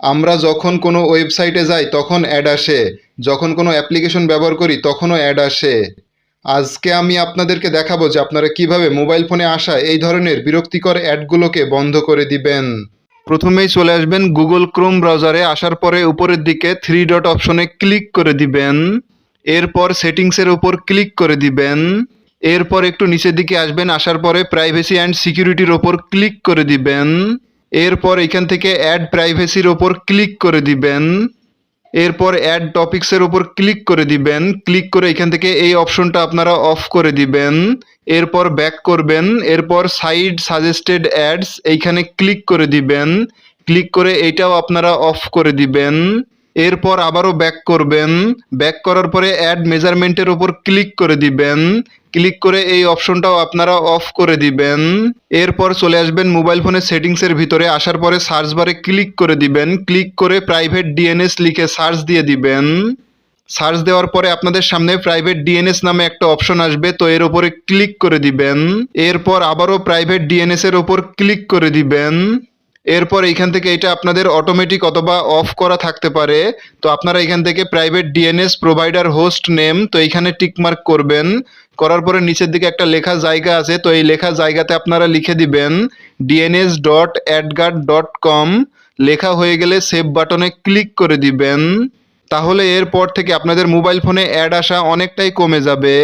আমরা যখন কোনো ওয়েবসাইটে যাই, তখন অ্যাড আসে। যখন কোনো অ্যাপ্লিকেশন ব্যবহার করি, তখনও অ্যাড আসে। আজকে আমি আপনাদেরকে দেখাবো যে আপনারা কীভাবে মোবাইল ফোনে আসা এই ধরনের বিরক্তিকর অ্যাডগুলোকে বন্ধ করে দিবেন। প্রথমেই চলে আসবেন গুগল ক্রোম ব্রাউজারে আসার পরে উপরের দিকে থ্রি ডট অপশনে ক্লিক করে দিবেন। এরপর সেটিংসের উপর ক্লিক করে দিবেন। এরপর একটু নিচের দিকে আসবেন, আসার পরে প্রাইভেসি অ্যান্ড সিকিউরিটির ওপর ক্লিক করে দিবেন। এরপর এখান থেকে অ্যাড প্রাইভেসির ওপর ক্লিক করে দিবেন। এরপর অ্যাড টপিক্সের ওপর ক্লিক করে দিবেন। ক্লিক করে এখান থেকে এই অপশনটা আপনারা অফ করে দিবেন। এরপর ব্যাক করবেন। এরপর সাইড সাজেস্টেড অ্যাডস এইখানে ক্লিক করে দিবেন। ক্লিক করে এইটাও আপনারা অফ করে দিবেন। এরপর আবারও ব্যাক করবেন। ব্যাক করার পরে অ্যাড মেজারমেন্টের উপর ক্লিক করে দিবেন। ক্লিক করে এই অপশনটাও আপনারা অফ করে দিবেন। এরপর চলে আসবেন মোবাইল ফোনের সেটিংসের ভিতরে। আসার পরে সার্চ বারে ক্লিক করে দিবেন। ক্লিক করে প্রাইভেট ডিএনএস লিখে সার্চ দিয়ে দিবেন। সার্চ দেওয়ার পরে আপনাদের সামনে প্রাইভেট ডিএনএস নামে একটা অপশন আসবে। তো এর উপরে ক্লিক করে দিবেন। এরপর আবারও প্রাইভেট ডিএনএস এর উপর ক্লিক করে দিবেন। এরপর এইখান থেকে এটা আপনাদের অটোমেটিক অথবা অফ করা থাকতে পারে। তো আপনারা এখান থেকে private DNS provider host name তো এইখানে টিকমার্ক করবেন। করার পরে নিচের দিকে একটা লেখা জায়গা আছে, তো এই লেখা জায়গাতে আপনারা লিখে দিবেন DNS dot AdGuard dot com লেখা হয়ে গেলে সেভ বাটনে ক্লিক করে দিবেন। তাহলে এরপর থেকে আপনাদের মোবাইল ফোনে অ্যাড আসা অনেকটাই কমে যাবে।